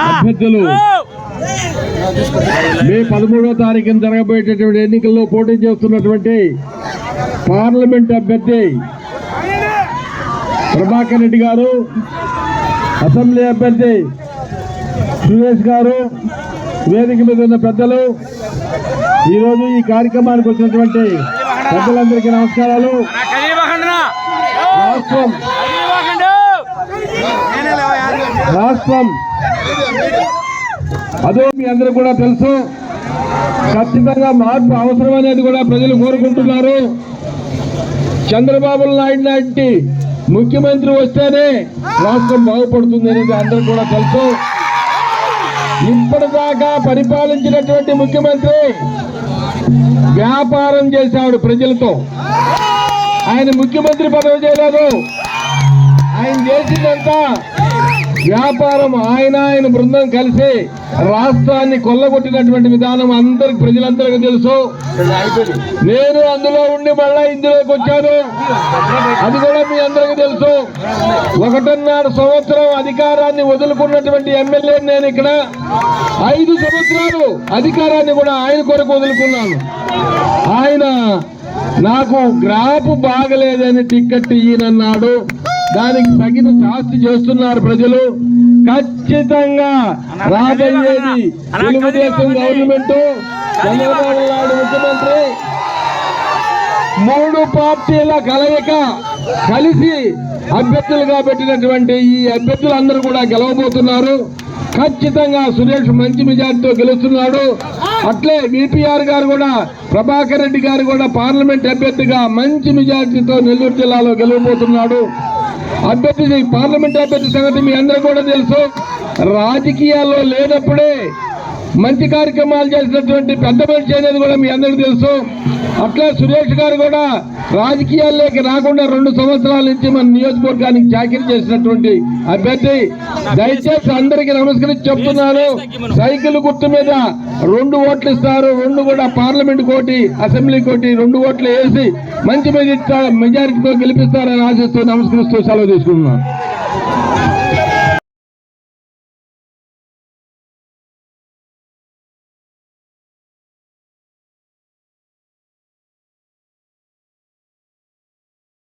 అభ్యర్థులు. మే పదమూడవ తారీఖున జరగబోయేటటువంటి ఎన్నికల్లో పోటీ చేస్తున్నటువంటి పార్లమెంట్ అభ్యర్థి ప్రభాకర్ రెడ్డి గారు అసెంబ్లీ అభ్యర్థి సురేష్ గారు వేదిక మీద ఉన్న పెద్దలు ఈరోజు ఈ కార్యక్రమానికి వచ్చినటువంటి పెద్దలందరికీ నమస్కారాలు. రాష్ట్రం రాష్ట్రం. అదో మీ అందరూ కూడా తెలుసు. ఖచ్చితంగా మార్పు అవసరం అనేది కూడా ప్రజలు కోరుకుంటున్నారు. చంద్రబాబు నాయుడు లాంటి ముఖ్యమంత్రి వస్తేనే రాష్ట్రం బాగుపడుతుంది అనేది అందరూ కూడా తెలుసు. ఇప్పటిదాకా పరిపాలించినటువంటి ముఖ్యమంత్రి వ్యాపారం చేశాడు ప్రజలతో. ఆయన ముఖ్యమంత్రి పదవి చేయలేదు. ఆయన చేసిందంతా వ్యాపారం ఆయన ఆయన బృందం కలిసి రాష్ట్రాన్ని కొల్లగొట్టినటువంటి విధానం అందరికి ప్రజలందరికీ తెలుసు. నేను అందులో ఉండి మళ్ళా ఇందులోకి వచ్చాను. అది కూడా మీ అందరికీ తెలుసు. ఒకటిన్నర సంవత్సరం అధికారాన్ని వదులుకున్నటువంటి ఎమ్మెల్యే నేను ఇక్కడ. ఐదు సంవత్సరాలు అధికారాన్ని కూడా ఆయన కొరకు వదులుకున్నాను. ఆయన నాకు గ్రాపు బాగలేదని టిక్కెట్ ఈయనన్నాడు. దానికి తగిన శాస్తి చేస్తున్నారు ప్రజలు. ఖచ్చితంగా రాబోయేది తెలుగుదేశం గవర్నమెంట్? చంద్రబాబు నాయుడు ముఖ్యమంత్రి. మూడు పార్టీల కలయిక కలిసి అభ్యర్థులుగా పెట్టినటువంటి ఈ అభ్యర్థులందరూ కూడా గెలవబోతున్నారు. ఖచ్చితంగా సురేష్ మంచి మెజార్టీతో గెలుస్తున్నాడు. అట్లే విపిఆర్ గారు కూడా ప్రభాకర్ రెడ్డి గారు కూడా పార్లమెంట్ అభ్యర్థిగా మంచి మెజార్టీతో నెల్లూరు జిల్లాలో గెలవబోతున్నాడు. అభ్యర్థి పార్లమెంట్ అభ్యర్థి సంగతి మీ అందరూ కూడా తెలుసు. రాజకీయాల్లో లేనప్పుడే మంచి కార్యక్రమాలు చేసినటువంటి పెద్ద మనిషి అనేది కూడా మీ అందరికీ తెలుసు. అట్లా సురేష్ గారు కూడా రాజకీయాల్లోకి రాకుండా రెండు సంవత్సరాల నుంచి మన నియోజకవర్గానికి చాకరీ చేసినటువంటి అభ్యర్థి. దయచేసి అందరికీ నమస్కరించి చెప్తున్నాను. సైకిల్ గుర్తు మీద రెండు ఓట్లు ఇస్తారు. రెండు కూడా పార్లమెంట్ కోటి అసెంబ్లీ కోటి రెండు ఓట్లు వేసి మంచి మెజారిటీతో గెలిపిస్తారని ఆశిస్తూ నమస్కరిస్తూ సెలవు తీసుకుంటున్నాను.